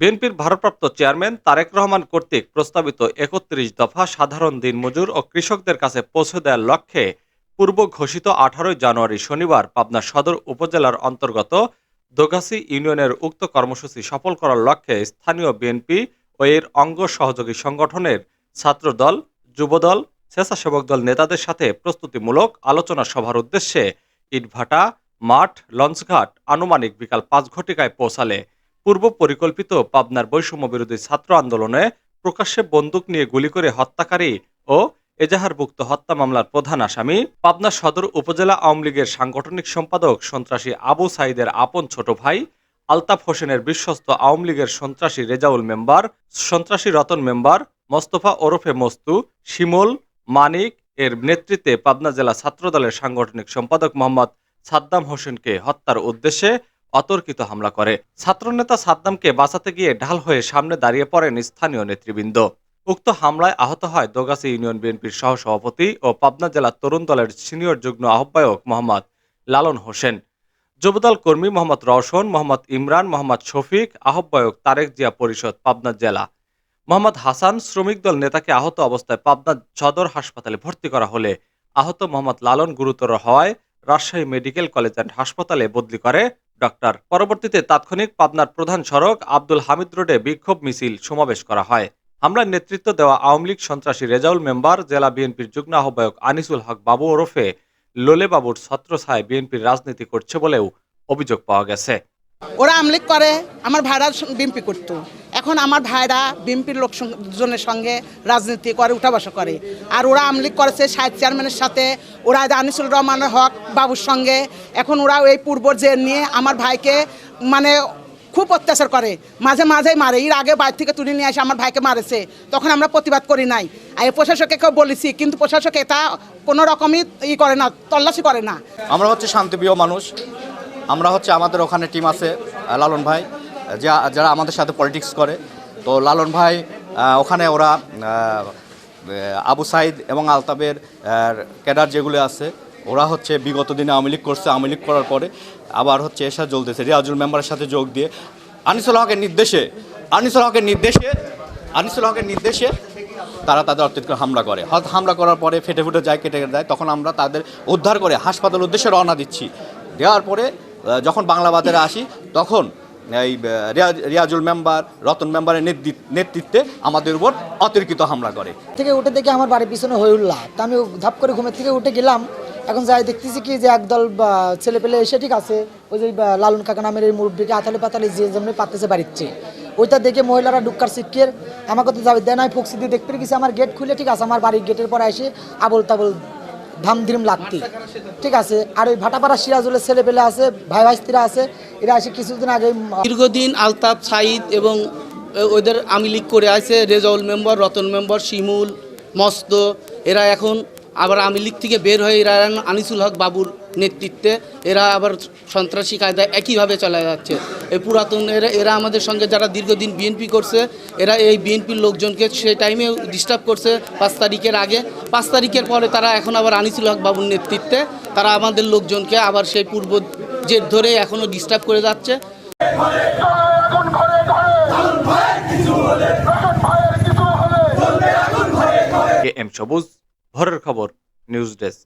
বিএনপির ভারপ্রাপ্ত চেয়ারম্যান তারেক রহমান কর্তৃক প্রস্তাবিত একত্রিশ দফা সাধারণ দিনমজুর ও কৃষকদের কাছে পৌঁছে দেওয়ার লক্ষ্যে পূর্ব ঘোষিত আঠারোই জানুয়ারি শনিবার পাবনা সদর উপজেলার অন্তর্গত দোগাসি ইউনিয়নের উক্ত কর্মসূচি সফল করার লক্ষ্যে স্থানীয় বিএনপি ও এর অঙ্গ সহযোগী সংগঠনের ছাত্রদল, যুবদল স্বেচ্ছাসেবক দল নেতাদের সাথে প্রস্তুতিমূলক আলোচনা সভার উদ্দেশ্যে ইটভাটা, মাঠ, লঞ্চঘাট, আনুমানিক বিকাল পাঁচ ঘটিকায় পৌঁছালে পূর্ব পরিকল্পিত পাবনার বৈষম্য বিরোধী ছাত্র আন্দোলনে প্রকাশ্যে বন্দুক নিয়ে গুলি করে হত্যাকারী ও এজাহারভুক্ত হত্যা মামলার প্রধান আসামি, পাবনা সদর উপজেলা আওয়ামী লীগের সাংগঠনিক সম্পাদক সন্ত্রাসী আবু সাইদের আপন ছোট ভাই, আলতাফ হোসেনের বিশ্বস্ত আওয়ামী লীগের সন্ত্রাসী রেজাউল মেম্বার, সন্ত্রাসী রতন মেম্বার, মোস্তফা ওরফে মস্তু, শিমুল মানিক এর নেতৃত্বে পাবনা জেলা ছাত্রদলের সাংগঠনিক সম্পাদক মোহাম্মদ সাদ্দাম হোসেনকে হত্যার উদ্দেশ্যে অতর্কিত হামলা করে। ছাত্রনেতা সাদ্দামকে বাঁচাতে গিয়ে ঢাল হয়ে সামনে দাঁড়িয়ে পড়েন স্থানীয় নেতৃবৃন্দ। উক্ত হামলায় আহত হয় দোগাছি ইউনিয়ন বিএনপির সহসভাপতি ও পাবনা জেলা তরুণ দলের সিনিয়র যুগ্ম আহ্বায়ক মোহাম্মদ লালন হোসেন। যুবদল কর্মী মোহাম্মদ রওশন, মোহাম্মদ ইমরান, মোহাম্মদ শফিক, আহ্বায়ক তারেক জিয়া পরিষদ পাবনা জেলা। মোহাম্মদ হাসান শ্রমিক দল নেতাকে আহত অবস্থায় পাবনা সদর হাসপাতালে ভর্তি করা হলে আহত মোহাম্মদ লালন গুরুতর হওয়ায় রাজশাহী মেডিকেল কলেজ অ্যান্ড হাসপাতালে বদলি করে ডক্টর। পরবর্তীতে তাৎক্ষণিক পাবনার প্রধান সড়ক আব্দুল হামিদ রোডে বিক্ষোভ মিছিল সমাবেশ করা হয়। হামলার নেতৃত্ব দেওয়া আওয়ামী লীগ সন্ত্রাসী রেজাউল মেম্বার, জেলা বিএনপির যুগ্ম আহ্বায়ক আনিসুল হক বাবু ওরফে লোলে বাবুর ছত্র ছত্রছায় বিএনপির রাজনীতি করছে বলেও অভিযোগ পাওয়া গেছে। ওরা আমলিক করে, আমার ভাইরা বিএমপি করতো। এখন আমার ভাইরা বিএমপির লোকজনের সঙ্গে রাজনীতি করে উঠা বসা করে। আর ওরা আমলিক করেছে, সাহেব চেয়ারম্যানের সাথে। ওরা আনিসুল রহমানের হক বাবুর সঙ্গে। এখন ওরা এই পূর্ব জেল নিয়ে আমার ভাইকে মানে খুব অত্যাচার করে। মাঝে মাঝেই মারে। এর আগে বাইরে থেকে তুলে নিয়ে এসে আমার ভাইকে মারেছে। তখন আমরা প্রতিবাদ করি নাই। আর এই প্রশাসককে বলেছি, কিন্তু প্রশাসক এটা কোনো রকমই ই করে না, তল্লাশি করে না। আমরা হচ্ছে শান্তিপ্রিয় মানুষ। আমরা হচ্ছে আমাদের ওখানে টিম আছে, লালন ভাই। যা যারা আমাদের সাথে পলিটিক্স করে। তো লালন ভাই ওখানে ওরা আবু সাইদ এবং আলতাবের ক্যাডার যেগুলো আছে, ওরা হচ্ছে বিগত দিনে আওয়ামী লীগ করছে। আওয়ামী লীগ করার পরে আবার হচ্ছে এসা জ্বলতেছে। রিয়াজুল মেম্বারের সাথে যোগ দিয়ে আনিসুল হকের নির্দেশে, আনিসুল হকের নির্দেশে, আনিসুল হকের নির্দেশে তারা তাদের অর্থিত হামলা করে। হয়তো হামলা করার পরে ফেটে ফুটে যায়, কেটে কেটে যায় তখন আমরা তাদের উদ্ধার করে হাসপাতাল উদ্দেশ্যে রওনা দিচ্ছি। দেওয়ার পরে যখন বাংলা বাজারে আসি, তখন এই রিয়াজুল মেম্বার, রতন মেম্বারের নেতৃত্বে আমাদের উপর অতিরিক্ত হামলা করে। থেকে উঠে দেখি আমার বাড়ির পিছনে হইউল্লাহ তা আমি ধাপ করে ঘুমের থেকে উঠে গেলাম। এখন যাই দেখতেছি কি যে একদল ছেলে পেলে এসে ঠিক আছে। ওই যে লালন কাকা নামের এই মুরব্বীকে আতালে পাতালে যে যেমনি পাততেছে বাড়িচ্ছে ওইটা দেখে মহিলারা ডুক্কার শিখিয়ে আমাকে তো যাবে দেয় নাই, ফক্সি দিয়ে দেখতে গেছি, আমার গেট খুলে ঠিক আছে, আমার বাড়ির গেটের পরে এসে আবল তাবল ধাম ধিরিম লাগতি ঠিক আছে? আর ওই ভাটাপাড়া সিরাজুলের ছেলেপেলে আছে, ভাই ভাইস্তিরা আছে, এরা আসে কিছুদিন আগে দীর্ঘদিন আলতাফ সাইদ এবং ওদের আমি লিগ করে আছে, রেজাউল মেম্বার, রতন মেম্বার, শিমুল, মস্ত, এরা এখন আবার আমি লীগ থেকে বের হয়ে এরা আনিসুল হক বাবুর নেতৃত্বে, এরা আবার সন্ত্রাসী কায়দায় একইভাবে চলে যাচ্ছে। এই পুরাতন এরা এরা আমাদের সঙ্গে যারা দীর্ঘদিন বিএনপি করছে, এরা এই বিএনপির লোকজনকে সেই টাইমে ডিস্টার্ব করছে পাঁচ তারিখের আগে। পাঁচ তারিখের পরে তারা এখন আবার আনিসুল হক বাবুর নেতৃত্বে, তারা আমাদের লোকজনকে আবার সেই পূর্ব জেট ধরে এখনও ডিস্টার্ব করে যাচ্ছে। এম সবুজ। ভোরের খবর নিউজ ডেস্ক